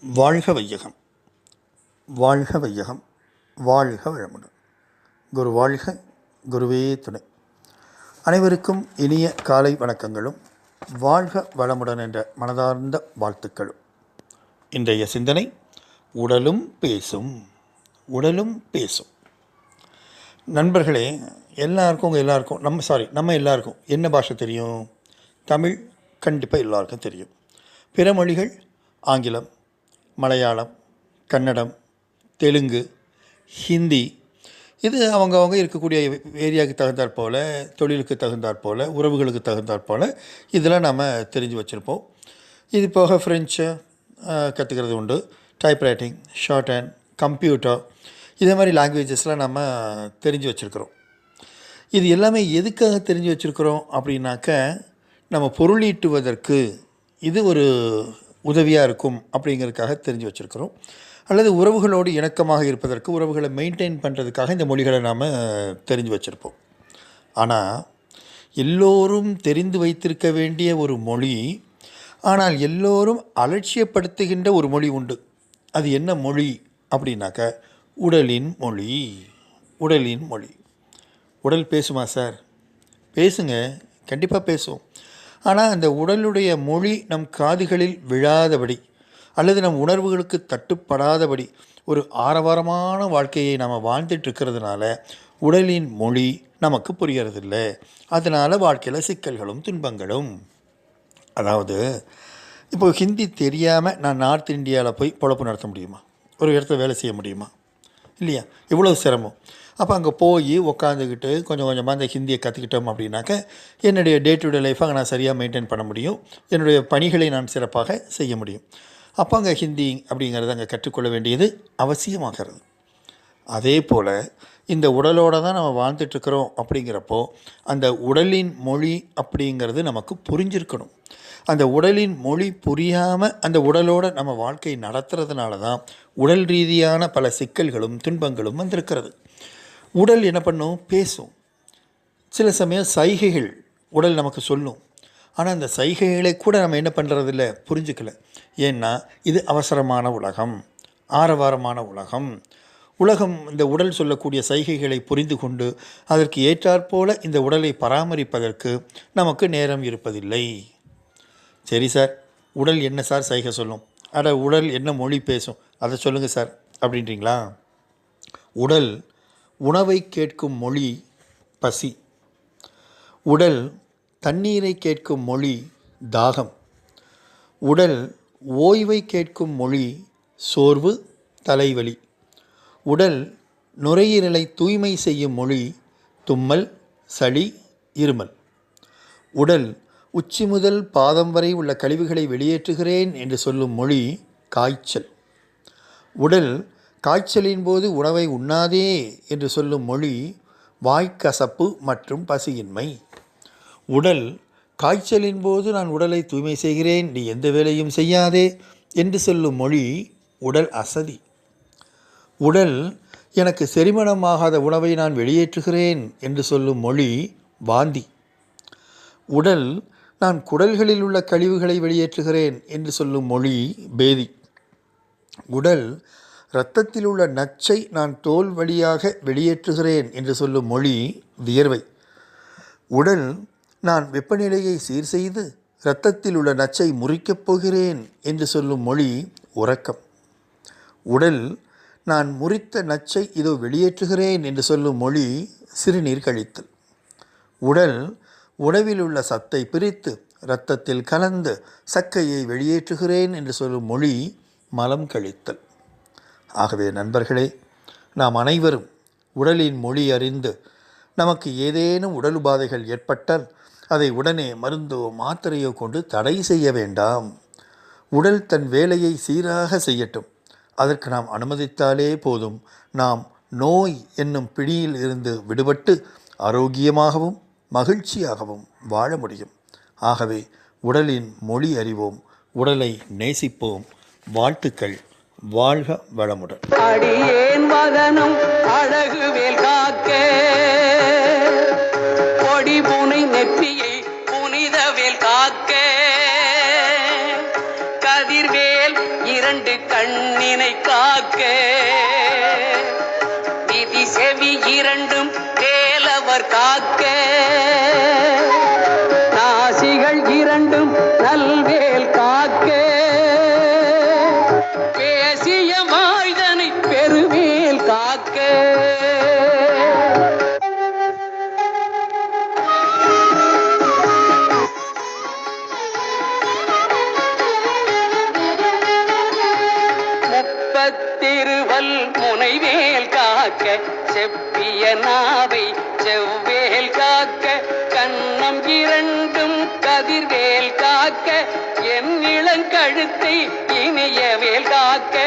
வாழ்க வையகம். வாழ்க வையகம் வாழ்க வளமுடன். குரு வாழ்க குருவே துணை. அனைவருக்கும் இனிய காலை வணக்கங்களும் வாழ்க வளமுடன் என்ற மனதார்ந்த வாழ்த்துக்களும். இன்றைய சிந்தனை உடலும் பேசும் உடலும் பேசும். நண்பர்களே எல்லாருக்கும் உங்கள் எல்லாருக்கும் நம்ம சாரி நம்ம எல்லாருக்கும் என்ன பாஷை தெரியும்? தமிழ் கண்டிப்பாக எல்லாருக்கும் தெரியும். பிற மொழிகள் ஆங்கிலம் மலையாளம் கன்னடம் தெலுங்கு ஹிந்தி. இது அவங்கவுங்க இருக்கக்கூடிய ஏரியாவுக்கு தகுந்தாற் போல் தொழிலுக்கு தகுந்தாற் போல் உறவுகளுக்கு தகுந்தாற் போல் இதெல்லாம் நம்ம தெரிஞ்சு வச்சுருப்போம். இது போக ஃப்ரெஞ்சு கற்றுக்கிறது உண்டு. டைப்ரைட்டிங் ஷார்ட் ஹேண்ட் கம்ப்யூட்டர் இதே மாதிரி லாங்குவேஜஸ்லாம் நம்ம தெரிஞ்சு வச்சுருக்குறோம். இது எல்லாமே எதுக்காக தெரிஞ்சு வச்சுருக்குறோம் அப்படின்னாக்க நம்ம பொருளீட்டுவதற்கு இது ஒரு உதவியாக இருக்கும் அப்படிங்கிறதுக்காக தெரிஞ்சு வச்சுருக்கிறோம். அல்லது உறவுகளோடு இணக்கமாக இருப்பதற்கு உறவுகளை மெயின்டைன் பண்ணுறதுக்காக இந்த மொழிகளை நாம் தெரிஞ்சு வச்சுருப்போம். ஆனால் எல்லோரும் தெரிந்து வைத்திருக்க வேண்டிய ஒரு மொழி ஆனால் எல்லோரும் அலட்சியப்படுத்துகின்ற ஒரு மொழி உண்டு. அது என்ன மொழி அப்படின்னாக்க உடலின் மொழி. உடலின் மொழி. உடல் பேசுமா சார்? பேசுங்க. கண்டிப்பாக பேசுவோம். ஆனால் அந்த உடலுடைய மொழி நம் காதுகளில் விழாதபடி அல்லது நம் உணர்வுகளுக்கு தட்டுப்படாதபடி ஒரு ஆரவாரமான வாழ்க்கையை நாம் வாழ்ந்துட்டு இருக்கிறதுனால உடலின் மொழி நமக்கு புரியறதில்ல. அதனால் வாழ்க்கையில் சிக்கல்களும் துன்பங்களும். அதாவது இப்போ ஹிந்தி தெரியாமல் நான் நார்த் இந்தியாவில் போய் பொழப்பு நடத்த முடியுமா? ஒரு இடத்துல வேலை செய்ய முடியுமா? இல்லையா? இவ்வளோ சிரமம். அப்போ அங்கே போய் உக்காந்துக்கிட்டு கொஞ்சம் கொஞ்சமாக அந்த ஹிந்தியை கற்றுக்கிட்டோம் அப்படின்னாக்க என்னுடைய டே டு டே லைஃப்பை நான் சரியாக மெயின்டைன் பண்ண முடியும். என்னுடைய பணிகளை நான் சிறப்பாக செய்ய முடியும். அப்போ அங்கே ஹிந்தி அப்படிங்கிறத அங்கே கற்றுக்கொள்ள வேண்டியது அவசியமாகிறது அதே போல் இந்த உடலோடு தான் நம்ம வாழ்ந்துட்டுருக்குறோம் அப்படிங்கிறப்போ அந்த உடலின் மொழி அப்படிங்கிறது நமக்கு புரிஞ்சிருக்கணும். அந்த உடலின் மொழி புரியாமல் அந்த உடலோடு நம்ம வாழ்க்கை நடத்துறதுனால தான் உடல் ரீதியான பல சிக்கல்களும் துன்பங்களும் வந்திருக்கிறது. உடல் என்ன பண்ணும்? பேசும். சில சமயம் சைகைகள் உடல் நமக்கு சொல்லும். ஆனால் அந்த சைகைகளை கூட நம்ம என்ன பண்ணுறதில்ல புரிஞ்சுக்கல. ஏன்னா இது அவசரமான உலகம். ஆரவாரமான உலகம். உலகம் இந்த உடல் சொல்லக்கூடிய சைகைகளை புரிந்து கொண்டு அதற்கு ஏற்றாற்போல இந்த உடலை பராமரிப்பதற்கு நமக்கு நேரம் இருப்பதில்லை. சரி சார் உடல் என்ன சார் சைகை சொல்லும்? அட உடல் என்ன மொழி பேசும்? அதை சொல்லுங்கள் சார் அப்படின்றீங்களா? உடல் உணவை கேட்கும் மொழி பசி. உடல் தண்ணீரை கேட்கும் மொழி தாகம். உடல் ஓய்வை கேட்கும் மொழி சோர்வு தலைவலி. உடல் நுரையீரலை தூய்மை செய்யும் மொழி தும்மல் சளி இருமல். உடல் உச்சி முதல் பாதம் வரை உள்ள கழிவுகளை வெளியேற்றுகிறேன் என்று சொல்லும் மொழி காய்ச்சல். உடல் காய்ச்சலின் போது உணவை உண்ணாதே என்று சொல்லும் மொழி வாய்க்கசப்பு மற்றும் பசியின்மை. உடல் காய்ச்சலின் போது நான் உடலை தூய்மை செய்கிறேன் நீ எந்த வேலையும் செய்யாதே என்று சொல்லும் மொழி உடல் அசதி. உடல் எனக்கு செரிமணமாகாத உணவை நான் வெளியேற்றுகிறேன் என்று சொல்லும் மொழி வாந்தி. உடல் நான் குடல்களில் உள்ள கழிவுகளை வெளியேற்றுகிறேன் என்று சொல்லும் மொழி பேதி. உடல் இரத்தத்தில் உள்ள நச்சை நான் தோல் வழியாக வெளியேற்றுகிறேன் என்று சொல்லும் மொழி வியர்வை. உடல் நான் வெப்பநிலையை சீர் செய்து இரத்தத்தில் உள்ள நச்சை முறிக்கப் போகிறேன் என்று சொல்லும் மொழி உறக்கம். உடல் நான் முறித்த நச்சை இதோ வெளியேற்றுகிறேன் என்று சொல்லும் மொழி சிறுநீர் கழித்தல். உடல் உணவில் உள்ள சத்தை பிரித்து இரத்தத்தில் கலந்து சக்கையை வெளியேற்றுகிறேன் என்று சொல்லும் மொழி மலம் கழித்தல். ஆகவே நண்பர்களே நாம் அனைவரும் உடலின் மொழி அறிந்து நமக்கு ஏதேனும் உடல் உபாதைகள் ஏற்பட்டால் அதை உடனே மருந்தோ மாத்திரையோ கொண்டு தடை செய்ய வேண்டாம். உடல் தன் வேலையை சீராக செய்யட்டும். அதற்கு நாம் அனுமதித்தாலே போதும். நாம் நோய் என்னும் பிடியில் இருந்து விடுபட்டு ஆரோக்கியமாகவும் மகிழ்ச்சியாகவும் வாழ முடியும். ஆகவே உடலின் மொழி அறிவோம் உடலை நேசிப்போம். வாழ்த்துக்கள். வாழ்க வளமுடன். அடியேன் மகனும் அழகுவேல் காக்கே. செப்பிய நாவை செவ்வேல் காக்க கண்ணம் இரண்டும் கதிர்வேல் காக்க என் இளங்கழுத்தை இனிய வேல் காக்க.